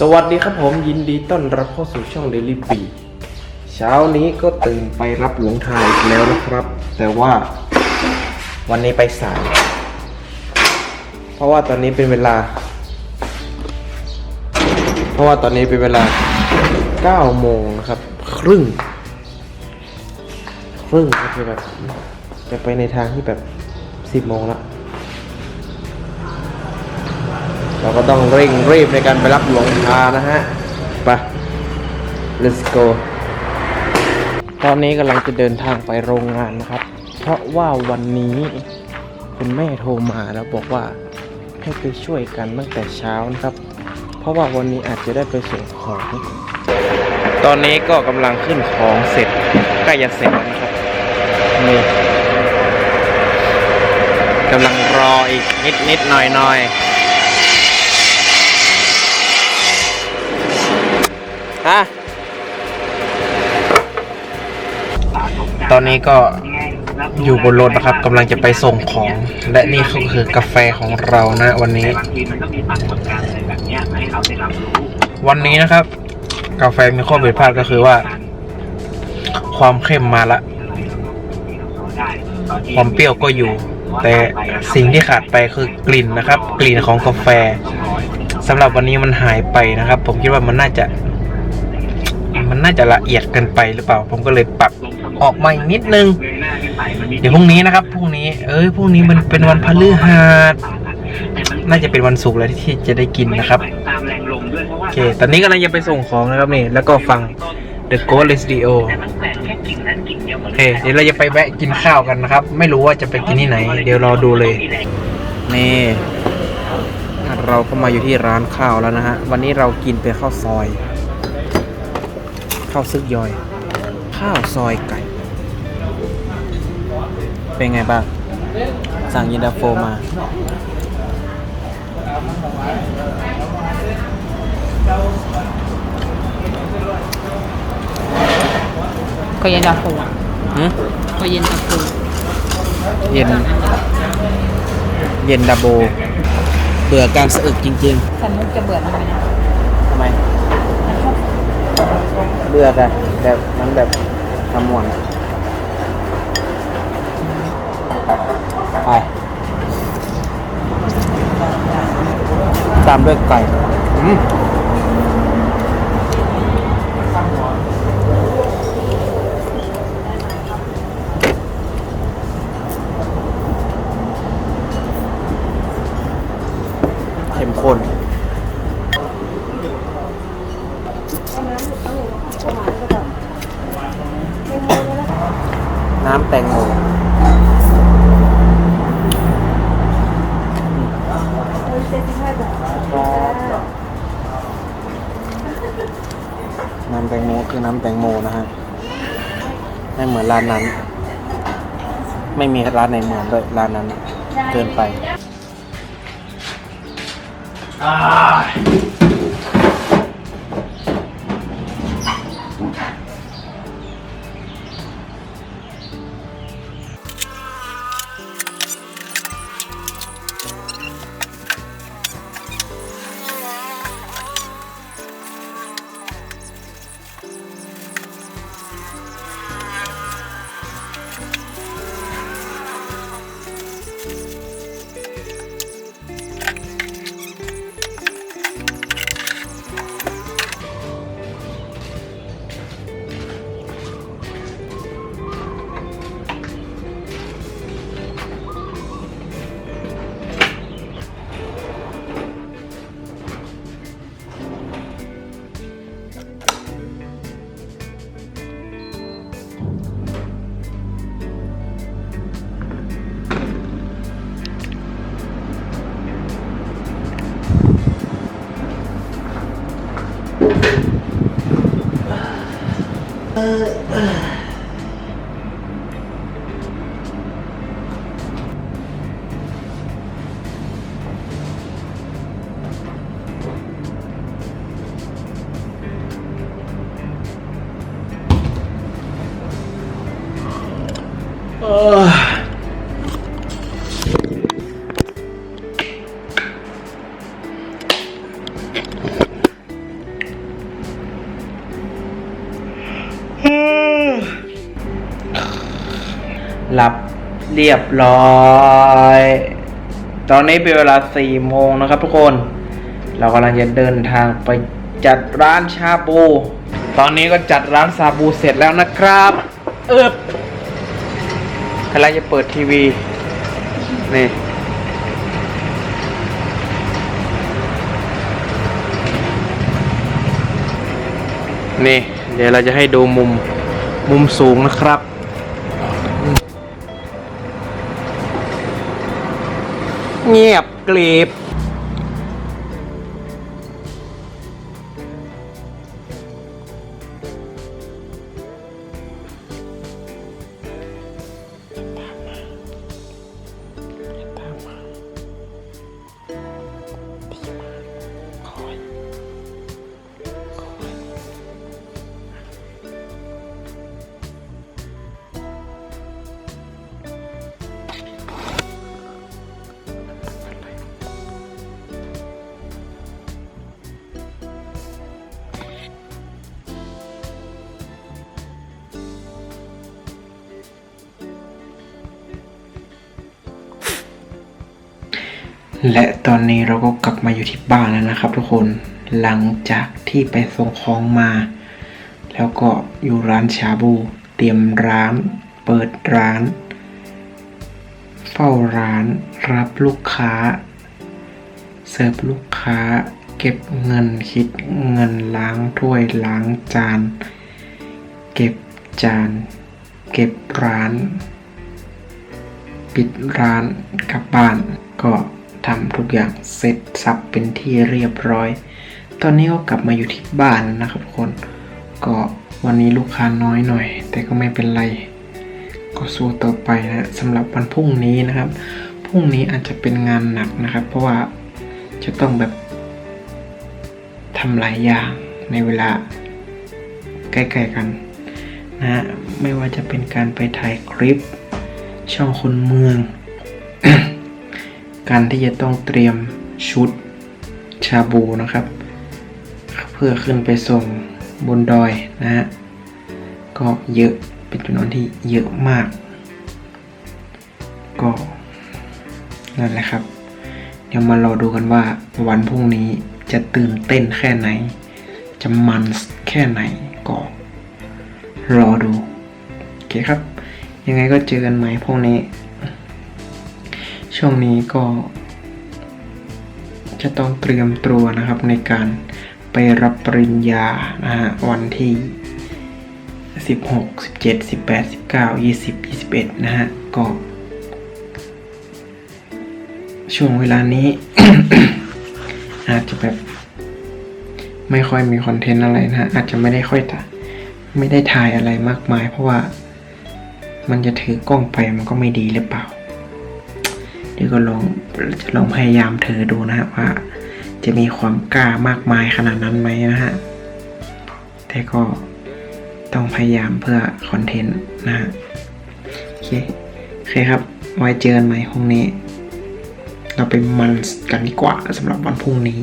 สวัสดีครับผมยินดีต้อนรับเข้าสู่ช่อง Daily b ีเช้านี้ก็ตื่นไปรับหลวงทายอีกแล้วนะครับ แต่ว่าวันนี้ไปสายเพราะว่าตอนนี้เป็นเวลา เพราะว่าตอนนี้เป็นเวลา 9 โมงนะครับ ครึ่ง ครึ่งก็คือแบบจะไปในทางที่แบบ 10 โมงละ เราก็ต้องเร่งรีบในการไปรับหลวงทานะฮะ ไป let's go ตอนนี้กำลังจะเดินทางไปโรงงานนะครับ เพราะว่าวันนี้คุณแม่โทรมาแล้วบอกว่าให้ไปช่วยกันตั้งแต่เช้านะครับ เพราะว่าวันนี้อาจจะได้ไปส่งของ ตอนนี้ก็กำลังขึ้นของเสร็จใกล้จะเสร็จแล้วนะครับนี่กำลังรออีกนิดนิดๆหน่อยหน่อย ฮะ ตอนนี้ก็อยู่บนรถนะครับกำลังจะไปส่งของ และนี่ก็คือกาแฟของเรานะวันนี้ วันนี้นะครับ กาแฟมีข้อผิดพลาดก็คือว่า ความเข้มมาละ ความเปรี้ยวก็อยู่ แต่สิ่งที่ขาดไปคือกลิ่นนะครับ กลิ่นของกาแฟสำหรับวันนี้มันหายไปนะครับ ผมคิดว่ามันน่าจะ มันน่าจะละเอียดเกินไปหรือเปล่า ผมก็เลยปรับออกมาอีกนิดนึง เดี๋ยวพรุ่งนี้นะครับพรุ่งนี้ เอ้ยพรุ่งนี้มันเป็นวันพฤหัสน่าจะเป็นวันศุกร์แล้วที่จะได้กินนะครับตามแรงลมด้วยเพราะโอว่าเค ตอนนี้กำลังจะไปส่งของนะครับนี่ แล้วก็ฟัง The Ghost Radio เดียวหมโอดเค เดี๋ยวเราจะไปแวะกินข้าวกันนะครับ ไม่รู้ว่าจะไปกินที่ไหน เดี๋ยวรอดูเลย นี่ เราก็มาอยู่ที่ร้านข้าวแล้วนะฮะ วันนี้เรากินไปข้าวซอย ข้าวซึกยอย ข้าวซอยไก่ เป็นไงบ้าง สั่งยินดาโฟมา ก็เย็นตาโฟหืมก็เย็นตาโฟเย็น เย็นดาโบ เบื่อการสะอึกจริงฉันมุกจะเบื่อทำไมนะๆทำไม เบื่อแต่แบบมันแบบทำมวนไปตามด้วยไก่อืมเข้มข้น น้ำแตงโมน้ำแตงโมคือน้ำแตงโมนะฮะ ไม่เหมือนร้านนั้น ไม่มีร้านไหนเหมือนเลยร้านนั้น เกินไป เหลับเรียบร้อย ตอนนี้เป็นเวลาสี่โมงนะครับทุกคน เรากำลังจะเดินทางไปจัดร้านชาบู ตอนนี้ก็จัดร้านชาบูเสร็จแล้วนะครับ เอบกำลังจะเปิดทีวี นี่นี่ เดี๋ยวเราจะให้ดูมุมมุมสูงนะครับ เงียบกลีบ และตอนนี้เราก็กลับมาอยู่ที่บ้านแล้วนะครับ ทุกคนหลังจากที่ไปส่งของมา แล้วก็อยู่ร้านชาบู เตรียมร้าน เปิดร้าน เฝ้าร้าน รับลูกค้า เสิร์ฟลูกค้า เก็บเงินคิดเงินล้างถ้วยล้างจาน เก็บจาน เก็บร้าน ปิดร้านกลับบ้านก็ ทำทุกอย่างเสร็จสับเป็นที่เรียบร้อย ตอนนี้ก็กลับมาอยู่ที่บ้านนะครับทุกคน ก็วันนี้ลูกค้าน้อยหน่อย แต่ก็ไม่เป็นไร ก็สู้ต่อไปนะสำหรับวันพรุ่งนี้นะครับ พรุ่งนี้อาจจะเป็นงานหนักนะครับ เพราะว่าจะต้องแบบทำหลายอย่างในเวลาใกล้ๆกันนะฮะไม่ว่าจะเป็นการไปถ่ายคลิปช่องคนเมือง การที่จะต้องเตรียมชุดชาบูนะครับ เพื่อขึ้นไปส่งบนดอยนะฮะก็เยอะเป็นจำนวนที่เยอะมาก ก็นั่นแหละครับ เดี๋ยวมารอดูกันว่าวันพรุ่งนี้จะตื่นเต้นแค่ไหน จะมันแค่ไหนก็รอดู โอเคครับ ยังไงก็เจอกันใหม่พวกนี้ ช่วงนี้ก็ จะต้องเตรียมตัวนะครับในการไปรับปริญญานะฮะวันที่ 16 17 18 19 20 21 นะฮะ ก็ ช่วงเวลานี้ อาจจะแบบ ไม่ค่อยมีคอนเทนต์อะไรนะฮะ อาจจะไม่ได้ค่อยถ่ายไม่ได้ถ่ายอะไรมากมาย เพราะว่ามันจะถือกล้องไปมันก็ไม่ดีหรือเปล่า เดี๋ยวก็ลองจะลองพยายามเธอดูนะฮะว่า จะมีความกล้ามากมายขนาดนั้นไหมนะฮะ แต่ก็ต้องพยายามเพื่อคอนเทนต์นะฮะ โอเค โอเคครับ ไว้เจอกันใหม่พรุ่งนี้ เราไปมันกันดีกว่าสำหรับวันพรุ่งนี้